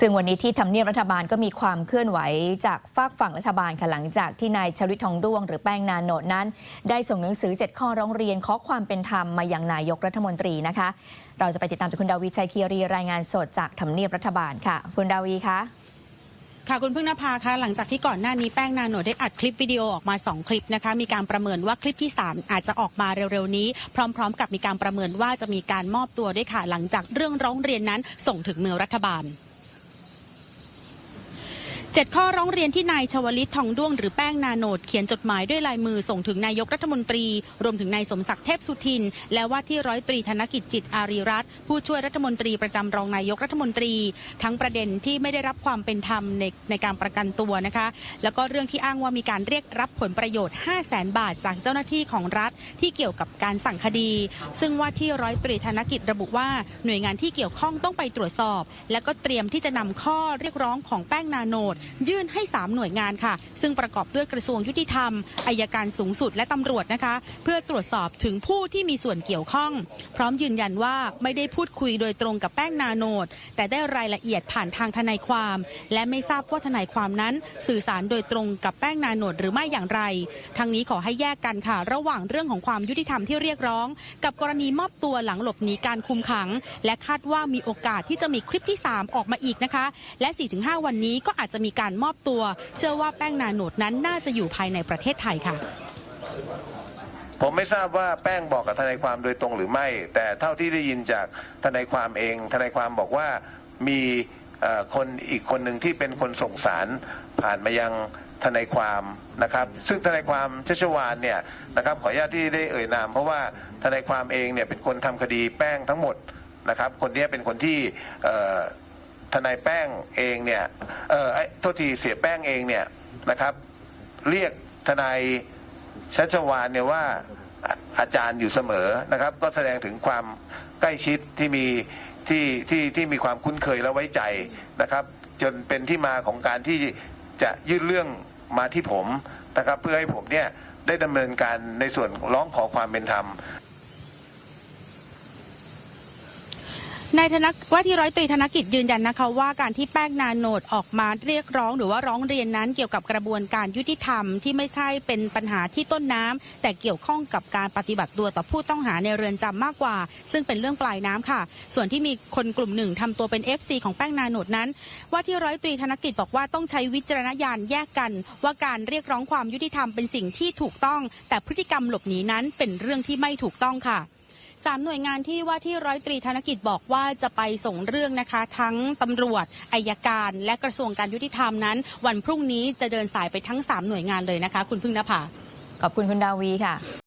ซึ่งวันนี้ที่ทำเนียบรัฐบาลก็มีความเคลื่อนไหวจากฝากฝั่งรัฐบาลค่ะหลังจากที่นายชริตทองด้วงหรือแป้งนาโนดนั้น ได้ส่งหนังสือ 7 ข้อร้องเรียนขอความเป็นธรรมมายังนายกรัฐมนตรีนะคะ เราจะไปติดตามจากคุณดาวีชัยคีรีรายงานสดจากทำเนียบรัฐบาลค่ะ คุณดาวีคะค่ะคุณพึ่งนภาคะหลังจากที่ก่อนหน้านี้แป้งนาโนได้อัดคลิปวิดีโอออกมา 2 คลิปนะคะมีการประเมินว่าคลิปที่ 3 อาจจะออกมาเร็วๆนี้ พร้อม ๆ กับมีการประเมินว่าจะมีการมอบตัวด้วยค่ะหลังจากเรื่องร้องเรียนนั้นส่งถึงมือรัฐบาล เจ็ดข้อร้องเรียนที่นายชวลิตทองด้วงหรือแป้งนาโนดเขียนจดหมายด้วยลายมือส่งถึงนายกรัฐมนตรี รวมถึงนายสมศักดิ์เทพสุทิน และว่าที่ร้อยตรีธนกิจจิตอารีรัตน์ผู้ช่วยรัฐมนตรีประจำรองนายกรัฐมนตรี ทั้งประเด็นที่ไม่ได้รับความเป็นธรรมในในการประกันตัวนะคะ แล้วก็เรื่องที่อ้างว่ามีการเรียกรับผลประโยชน์ 5 0 0แสนบาทจากเจ้าหน้าที่ของรัฐที่เกี่ยวกับการสั่งคดี ซึ่งว่าที่ร้อยตรีธนกิจระบุว่าหน่วยงานที่เกี่ยวข้องต้องไปตรวจสอบ และก็เตรียมที่จะนำข้อเรียกร้องของแป้งนาโนดยื่นให้ 3 หน่วยงานค่ะ ซึ่งประกอบด้วยกระทรวงยุติธรรมอายการสูงสุดและตำรวจนะคะ เพื่อตรวจสอบถึงผู้ที่มีส่วนเกี่ยวข้อง พร้อมยืนยันว่าไม่ได้พูดคุยโดยตรงกับแป้งนาโนดแต่ได้รายละเอียดผ่านทางทนายความ และไม่ทราบว่าทนายความนั้น สื่อสารโดยตรงกับแป้งนาโนดหรือไม่อย่างไรทั้งนี้ขอให้แยกกันค่ะ ระหว่างเรื่องของความยุติธรรมที่เรียกร้อง กับกรณีมอบตัวหลังหลบหนีการคุมขัง และคาดว่ามีโอกาสที่จะมีคลิปที่ 3 ออกมาอีกนะคะ และ 4-5 วันนี้ก็อาจจะมีการมอบตัว เชื่อว่าแป้งนาโนดนั้นน่าจะอยู่ภายในประเทศไทยค่ะ ผมไม่ทราบว่าแป้งบอกกับทนายความโดยตรงหรือไม่ แต่เท่าที่ได้ยินจากทนายความเอง ทนายความบอกว่ามีคนอีกคนหนึ่งที่เป็นคนส่งสารผ่านมายังทนายความนะครับ ซึ่งทนายความชัชวานเนี่ยนะครับขออนุญาตที่ได้เอ่ยนาม เพราะว่าทนายความเองเนี่ยเป็นคนทำคดีแป้งทั้งหมดนะครับ คนนี้เป็นคนที่ ทนายแป้งเองเนี่ยเออไอ้โทษทีเสียแป้งเองเนี่ยนะครับ เรียกทนายชัชวานเนี่ยว่าอาจารย์อยู่เสมอนะครับ ก็แสดงถึงความใกล้ชิดที่มีที่ที่ที่มีความคุ้นเคยและไว้ใจนะครับ จนเป็นที่มาของการที่จะยื่นเรื่องมาที่ผมนะครับ เพื่อให้ผมเนี่ยได้ดำเนินการในส่วนร้องขอความเป็นธรรม นายธนกว่าที่ร้อยตรีธนกิจยืนยันนะคะว่าการที่แป้งนาโนดออกมาเรียกร้อง หรือว่าร้องเรียนนั้นเกี่ยวกับกระบวนการยุติธรรมที่ไม่ใช่เป็นปัญหาที่ต้นน้ำแต่เกี่ยวข้องกับการปฏิบัติตัวต่อผู้ต้องหาในเรือนจำมากกว่า ซึ่งเป็นเรื่องปลายน้ำค่ะ ส่วนที่มีคนกลุ่มหนึ่งทำตัวเป็น FC ของแป้งนาโนดนั้น ว่าที่ร้อยตรีธนกิจบอกว่าต้องใช้วิจารณญาณแยกกัน ว่าการเรียกร้องความยุติธรรมเป็นสิ่งที่ถูกต้อง แต่พฤติกรรมหลบหนีนั้นเป็นเรื่องที่ไม่ถูกต้องค่ะ สามหน่วยงานที่ว่าที่ร้อยตรีธนกิจบอกว่าจะไปส่งเรื่องนะคะ ทั้งตำรวจอายการ และกระทรวงการยุติธรรมนั้น วันพรุ่งนี้จะเดินสายไปทั้ง 3 หน่วยงานเลยนะคะ คุณพึ่งนภาขอบคุณคุณดาวีค่ะ